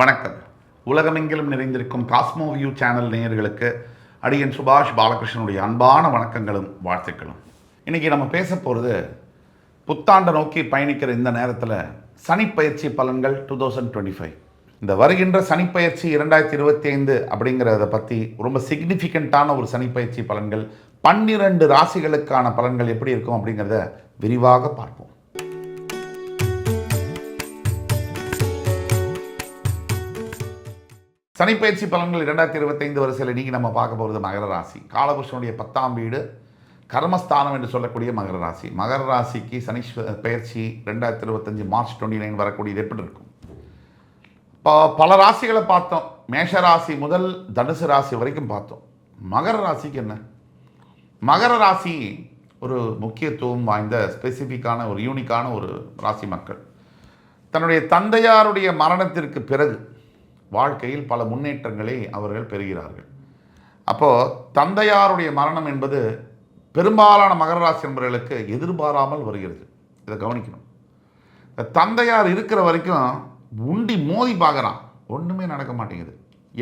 வணக்கம். உலகமெங்கிலும் நிறைந்திருக்கும் Cosmo view channel நேயர்களுக்கு அடியன் சுபாஷ் பாலகிருஷ்ணனுடைய அன்பான வணக்கங்களும் வாழ்த்துக்களும். இன்றைக்கி நம்ம பேச போகிறது புத்தாண்டை நோக்கி பயணிக்கிற இந்த நேரத்தில் சனிப்பயிற்சி பலன்கள் டூ தௌசண்ட் டுவெண்ட்டி ஃபைவ் இந்த வருகின்ற சனிப்பயிற்சி இரண்டாயிரத்தி இருபத்தி ஐந்து அப்படிங்கிறத பற்றி ரொம்ப சிக்னிஃபிகண்ட்டான ஒரு சனிப்பயிற்சி பலன்கள் பன்னிரண்டு ராசிகளுக்கான பலன்கள் எப்படி இருக்கும் அப்படிங்கிறத விரிவாக பார்ப்போம். சனிப்பயிற்சி பலன்கள் இரண்டாயிரத்தி இருபத்தைந்து வரிசையில் நீங்கள் நம்ம பார்க்க போகிறது மகர ராசி. காலபுருஷனுடைய பத்தாம் வீடு கர்மஸ்தானம் என்று சொல்லக்கூடிய மகர ராசி. மகர ராசிக்கு சனி பயிற்சி ரெண்டாயிரத்தி இருபத்தஞ்சு மார்ச் டுவெண்ட்டி நைன் வரக்கூடியது எப்படி இருக்கும்? இப்போ பல ராசிகளை பார்த்தோம். மேஷ ராசி முதல் தனுசு ராசி வரைக்கும் பார்த்தோம். மகர ராசிக்கு என்ன? மகர ராசி ஒரு முக்கியத்துவம் வாய்ந்த ஸ்பெசிஃபிக்கான ஒரு யூனிக்கான ஒரு ராசி மக்கள். தன்னுடைய தந்தையாருடைய மரணத்திற்கு பிறகு வாழ்க்கையில் பல முன்னேற்றங்களை அவர்கள் பெறுகிறார்கள். அப்போது தந்தையாருடைய மரணம் என்பது பெரும்பாலான மகர ராசி நண்பர்களுக்கு எதிர்பாராமல் வருகிறது. இதை கவனிக்கணும். தந்தையார் இருக்கிற வரைக்கும் உண்டி மோதி பார்க்குறான். ஒன்றுமே நடக்க மாட்டேங்குது.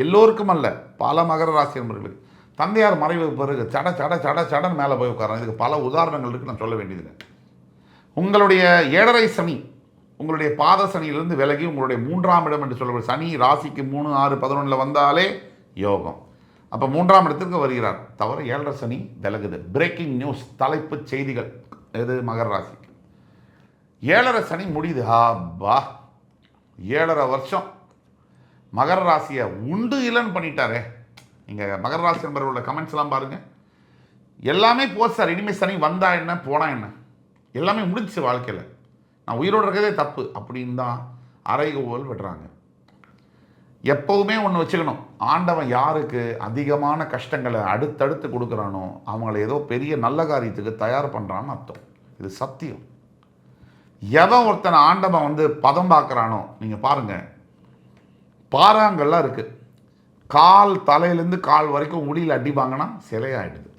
எல்லோருக்கும் அல்ல பல மகர ராசி நண்பர்களுக்கு தந்தையார் மறைவு பிறகு சட சட சட சடன் மேலே போய் உட்காரன் இதுக்கு பல உதாரணங்கள் இருக்குது நான் சொல்ல வேண்டியதில்லை. உங்களுடைய ஏழரை சனி உங்களுடைய பாத சனியிலிருந்து விலகி உங்களுடைய மூன்றாம் இடம் என்று சொல்லக்கூடிய சனி ராசிக்கு மூணு ஆறு பதினொன்றில் வந்தாலே யோகம். அப்போ மூன்றாம் இடத்திற்கு வருகிறார். தவிர ஏழரை சனி விலகுது. பிரேக்கிங் நியூஸ் தலைப்புச் செய்திகள். எது? மகர ராசிக்கு ஏழரை சனி முடியுது. ஆ ஏழரை வருஷம். மகர ராசியை உண்டு இல்லைன்னு பண்ணிட்டாரே. நீங்கள் மகர ராசி நண்பர்களோட கமெண்ட்ஸ் எல்லாம் பாருங்கள் எல்லாமே போச்சு சார். இனிமேல் சனி வந்தா என்ன? போனால் என்ன? எல்லாமே முடிஞ்சுச்சு வாழ்க்கையில். நான் உயிரோடு இருக்கிறதே தப்பு அப்படின்னு தான் அறைகோல் விடுறாங்க. எப்போவுமே ஒன்று வச்சுக்கணும். ஆண்டவன் யாருக்கு அதிகமான கஷ்டங்களை அடுத்தடுத்து கொடுக்குறானோ அவங்கள ஏதோ பெரிய நல்ல காரியத்துக்கு தயார் பண்ணுறான்னு அர்த்தம். இது சத்தியம். எவன் ஒருத்தனை ஆண்டவன் வந்து பதம் பார்க்குறானோ நீங்கள் பாருங்கள் பாறாங்கள்லாம் இருக்குது கால் தலையிலேருந்து கால் வரைக்கும் முடியில் அடிப்பாங்கன்னா சிலையாயிடுது.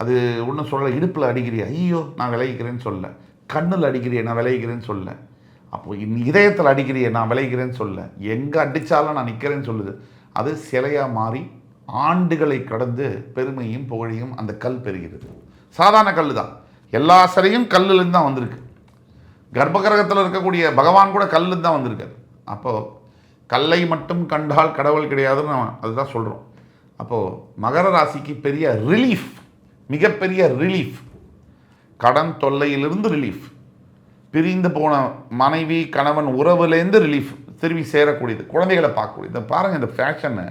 அது ஒன்றும் சொல்ல இடுப்பில் அடிக்கிறியா? ஐயோ நான் விளைவிக்கிறேன்னு சொல்லலை. கண்ணில் அடிக்கிறிய நான் விளைகிறேன்னு சொல்ல. அப்போ இன் இதயத்தில் அடிக்கிறிய நான் விளைகிறேன்னு சொல்ல. எங்கே அடித்தாலும் நான் நிற்கிறேன்னு சொல்லுது. அது சிலையாக மாறி ஆண்டுகளை கடந்து பெருமையும் புகழையும் அந்த கல் பெறுகிறது. சாதாரண கல் தான். எல்லா சிலையும் கல்லுலேருந்து தான் வந்திருக்கு. கர்ப்பகிரகத்தில் இருக்கக்கூடிய பகவான் கூட கல்லுன்னு தான் வந்திருக்காரு. அப்போது கல்லை மட்டும் கண்டால் கடவுள் கிடையாதுன்னு நம்ம அதுதான் சொல்கிறோம் அப்போது மகர ராசிக்கு பெரிய ரிலீஃப் மிகப்பெரிய ரிலீஃப் கடன் தொல்லையிலிருந்து ரிலீஃப் பிரிந்து போன மனைவி கணவன் உறவுலேருந்து ரிலீஃப் திரும்பி சேரக்கூடியது குழந்தைகளை பார்க்கக்கூடியது. இதை பாருங்கள் இந்த ஃபேஷனை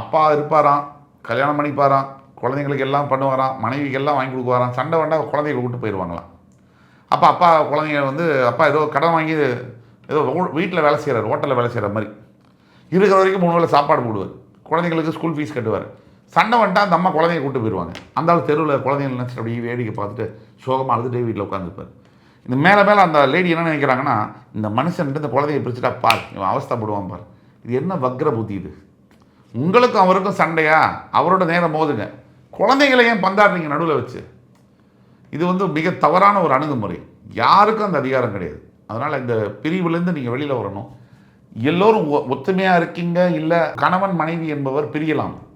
அப்பா இருப்பாராம் கல்யாணம் பண்ணிப்பாராம் குழந்தைங்களுக்கு எல்லாம் பண்ணுவாராம் மனைவிக்கு எல்லாம் வாங்கி கொடுக்குவாராம் சண்டை வண்டா குழந்தைகளை விட்டு போயிடுவாங்களாம் அப்போ அப்பா குழந்தைங்க வந்து அப்பா ஏதோ கடன் வாங்கி ஏதோ வீட்டில் வேலை செய்கிறார் ஹோட்டலில் வேலை செய்கிற மாதிரி. இருக்கிற வரைக்கும் மூணு வேளை சாப்பாடு போடுவார். குழந்தைங்களுக்கு ஸ்கூல் ஃபீஸ் கட்டுவார். சண்டை வந்துட்டா அந்த அம்மா குழந்தைய கூட்டு போயிடுவாங்க அந்த ஆள் தெருவில் குழந்தைங்க நினச்சிட்டு அப்படியே வேடிக்கை பார்த்துட்டு சோகமாக அழுதுட்டே வீட்டில் உட்காந்துருப்பார் இந்த மேலே மேலே அந்த லேடி என்ன நினைக்கிறாங்கன்னா இந்த மனுஷன்ட்டு இந்த குழந்தைய பிரிச்சுட்டா பார் இவன் அவஸ்தப்படுவான் பார். இது என்ன வக்ர புத்தி இது? உங்களுக்கும் அவருக்கும் சண்டையா? அவரோட நேரம் மோதுங்க. குழந்தைகளை ஏன் பந்தாடுறீங்க நடுவில் வச்சு? இது வந்து மிக தவறான ஒரு அணுகுமுறை. யாருக்கும் அந்த அதிகாரம் கிடையாது. அதனால் இந்த பிரிவுலேருந்து நீங்கள் வெளியில் வரணும். எல்லோரும் ஒ- இருக்கீங்க இல்லை கணவன் மனைவி என்பவர் பிரியலாம்.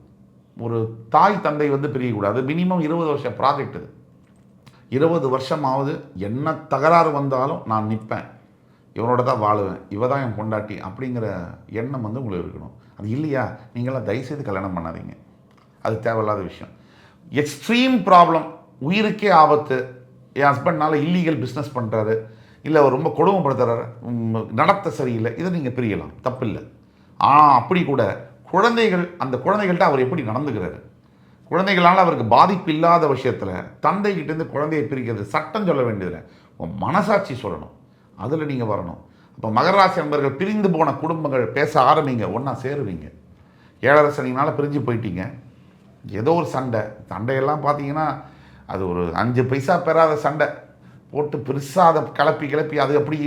ஒரு தாய் தந்தை வந்து பிரியக்கூடாது. மினிமம் இருபது வருஷம் ப்ராஜெக்ட் இது. இருபது வருஷமாவது என்ன தகராறு வந்தாலும் நான் நிற்பேன் இவனோட தான் வாழுவேன். இவ தான் என் பொண்டாட்டி அப்படிங்கிற எண்ணம் வந்து உங்களுக்கு இருக்கணும். அது இல்லையா? நீங்களாம் தயவுசெய்து கல்யாணம் பண்ணாதீங்க. அது தேவையில்லாத விஷயம். எக்ஸ்ட்ரீம் ப்ராப்ளம் உயிருக்கே ஆபத்து. என் ஹஸ்பண்ட்னால இல்லீகல் பிஸ்னஸ் பண்ணுறாரு இல்லை அவர் ரொம்ப கொடுமைப்படுத்துகிறாரு நடத்த சரியில்லை. இதை நீங்கள் பிரியலாம். தப்பில்லை. ஆனால் அப்படி கூட குழந்தைகள் அந்த குழந்தைகள்கிட்ட அவர் எப்படி நடந்துக்கிறாரு? குழந்தைகளால் அவருக்கு பாதிப்பு இல்லாத விஷயத்தில் தந்தைகிட்டேருந்து குழந்தையை பிரிக்கிறது சட்டம் சொல்ல வேண்டியதில்லை. உன் மனசாட்சி சொல்லணும். அதில் நீங்கள் வரணும். அப்போ மகராசி நண்பர்கள் பிரிந்து போன குடும்பங்கள் பேச ஆரம்பிங்க. ஒன்றா சேருவீங்க. ஏழரை சனினால் பிரிஞ்சு போயிட்டீங்க. ஏதோ ஒரு சண்டை. சண்டையெல்லாம் பார்த்தீங்கன்னா அது ஒரு அஞ்சு பைசா பெறாத சண்டை. போட்டு பெருசாக அதை கிளப்பி கிளப்பி அது எப்படி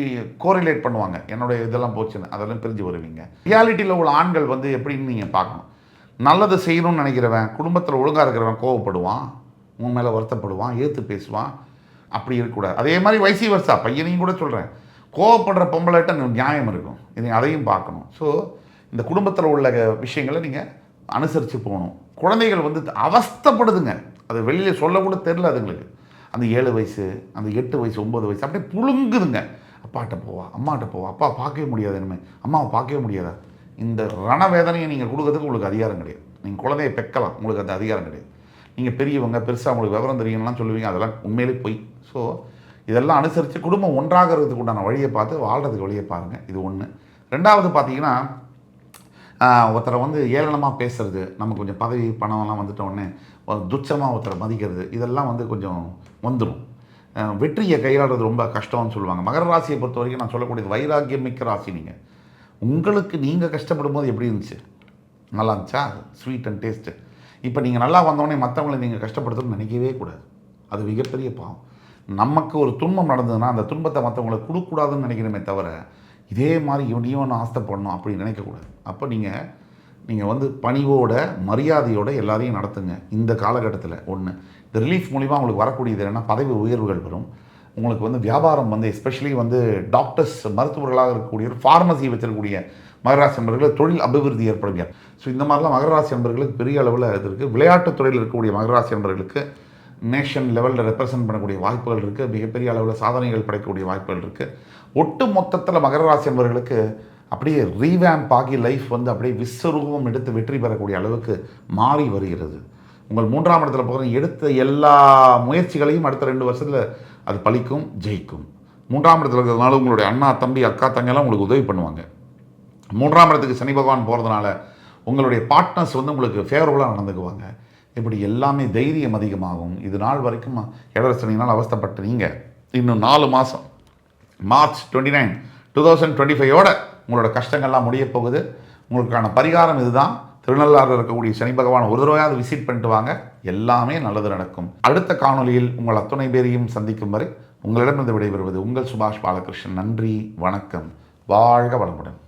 கோரிலேட் பண்ணுவாங்க. என்னுடைய இதெல்லாம் போச்சுன்னு அதெல்லாம் பிரிஞ்சு வருவீங்க. ரியாலிட்டியில் உள்ள ஆண்கள் வந்து எப்படின்னு நீங்கள் பார்க்கணும். நல்லது செய்யணும்னு நினைக்கிறவன் குடும்பத்தில் ஒழுங்காக இருக்கிறவன் கோவப்படுவான் உன் மேலே வருத்தப்படுவான் ஏற்று பேசுவான் அப்படி இருக்கக்கூடாது. அதே மாதிரி வைசி வருஷா பையனையும் கூட சொல்கிறேன் கோவப்படுற பொம்பளைட்ட நியாயம் இருக்கும். இது அதையும் பார்க்கணும். ஸோ இந்த குடும்பத்தில் உள்ள விஷயங்களை நீங்கள் அனுசரித்து போகணும். குழந்தைகள் வந்து அவஸ்தைப்படுதுங்க. அது வெளியில் சொல்லக்கூட தெரில அதுங்களுக்கு. அந்த ஏழு வயசு அந்த எட்டு வயசு ஒம்பது வயசு அப்படியே புழுங்குதுங்க. அப்பாட்ட போவா அம்மாட்ட போவா அப்பா பார்க்கவே முடியாது இனிமேல் அம்மாவை பார்க்கவே முடியாதா? இந்த ரணவேதனையை நீங்கள் கொடுக்கறதுக்கு உங்களுக்கு அதிகாரம் கிடையாது. நீங்கள் குழந்தைய பெக்கலாம் உங்களுக்கு அந்த அதிகாரம் கிடையாது. நீங்கள் பெரியவங்க பெருசாக உங்களுக்கு விவரம் தெரியும்லாம் சொல்லுவீங்க அதெல்லாம் உண்மையிலே போய். ஸோ இதெல்லாம் அனுசரித்து குடும்பம் ஒன்றாகிறதுக்கு உண்டான வழியை பார்த்து வாழ்கிறதுக்கு வழியை பாருங்கள் இது ஒன்று ரெண்டாவது பார்த்தீங்கன்னா ஒருத்தரை வந்து ஏளனமாக பேசுறது நமக்கு கொஞ்சம் பதவி பணம்லாம் வந்துட்ட உடனே துச்சமாக ஒருத்தரை மதிக்கிறது இதெல்லாம் வந்து கொஞ்சம் வந்துடும் வெற்றியை கையாளுறது ரொம்ப கஷ்டம்னு சொல்லுவாங்க. மகர ராசியை பொறுத்த வரைக்கும் நான் சொல்லக்கூடியது வைராக்கியம் மிக்க ராசி நீங்கள் உங்களுக்கு நீங்கள் கஷ்டப்படும் போது எப்படி இருந்துச்சு? நல்லா இருந்துச்சா? ஸ்வீட் அண்ட் டேஸ்ட்டு இப்போ நீங்கள் நல்லா வந்தோடனே மற்றவங்களை நீங்கள் கஷ்டப்படுத்தணும்னு நினைக்கவே கூடாது. அது மிகப்பெரிய பாவம். நமக்கு ஒரு துன்பம் நடந்ததுன்னா அந்த துன்பத்தை மற்றவங்களுக்கு கொடுக்கூடாதுன்னு நினைக்கிறோமே தவிர இதே மாதிரி இவனையும் ஒன்று ஆஸ்தைப்படணும் அப்படின்னு நினைக்கக்கூடாது. அப்போ நீங்கள் நீங்கள் வந்து பணிவோட மரியாதையோட எல்லாரையும் நடத்துங்க. இந்த காலகட்டத்தில் ஒன்று இந்த ரிலீஃப் மூலிமா உங்களுக்கு வரக்கூடியது என்னென்னா பதவி உயர்வுகள் வரும். உங்களுக்கு வந்து வியாபாரம் வந்து எஸ்பெஷலி வந்து டாக்டர்ஸ் மருத்துவர்களாக இருக்கக்கூடிய ஃபார்மசி வச்சிருக்கக்கூடிய மகராசி நண்பர்களுக்கு தொழில் அபிவிருத்தி ஏற்படும் ஸோ இந்த மாதிரிலாம் மகராசி நண்பர்களுக்கு பெரிய அளவில் இது இருக்குது விளையாட்டுத் துறையில் இருக்கக்கூடிய மகராசி நண்பர்களுக்கு நேஷன் லெவலில் ரெப்ரசன்ட் பண்ணக்கூடிய வாய்ப்புகள் இருக்குது மிகப்பெரிய அளவில் சாதனைகள் படைக்கக்கூடிய வாய்ப்புகள் இருக்குது ஒட்டு மொத்தத்தில் மகர ராசி அப்படியே ரீவேம்ப் ஆகி லைஃப் வந்து அப்படியே விஸ்வரூபம் எடுத்து வெற்றி பெறக்கூடிய அளவுக்கு மாறி வருகிறது. உங்கள் மூன்றாம் இடத்துல போகிற எடுத்த எல்லா முயற்சிகளையும் அடுத்த ரெண்டு வருஷத்தில் அது பலிக்கும் ஜெயிக்கும். மூன்றாம் இடத்துல இருக்கிறதுனால உங்களுடைய அண்ணா தம்பி அக்கா தங்கெல்லாம் உங்களுக்கு உதவி பண்ணுவாங்க. மூன்றாம் இடத்துக்கு சனி பகவான் போகிறதுனால உங்களுடைய பார்ட்னர்ஸ் வந்து உங்களுக்கு ஃபேவரபுளாக நடந்துக்குவாங்க. இப்படி எல்லாமே தைரியம் அதிகமாகும். இது நாள் வரைக்கும் இடரசனினால் அவஸ்தப்பட்டு நீங்கள் இன்னும் நாலு மாதம் March twenty nine two thousand twenty ஃபைவோட உங்களோட கஷ்டங்கள்லாம் முடிய போகுது. உங்களுக்கான பரிகாரம் இதுதான். திருநள்ளாறு இருக்கக்கூடிய சனி பகவான் ஒரு தடவையாவது விசிட் பண்ணிட்டு வாங்க. எல்லாமே நல்லது நடக்கும். அடுத்த காணொளியில் உங்கள் அத்துணை பேரையும் சந்திக்கும் வரை உங்களிடமிருந்து விடைபெறுவது உங்கள் சுபாஷ் பாலகிருஷ்ணன். நன்றி வணக்கம். வாழ்க வளமுடன்.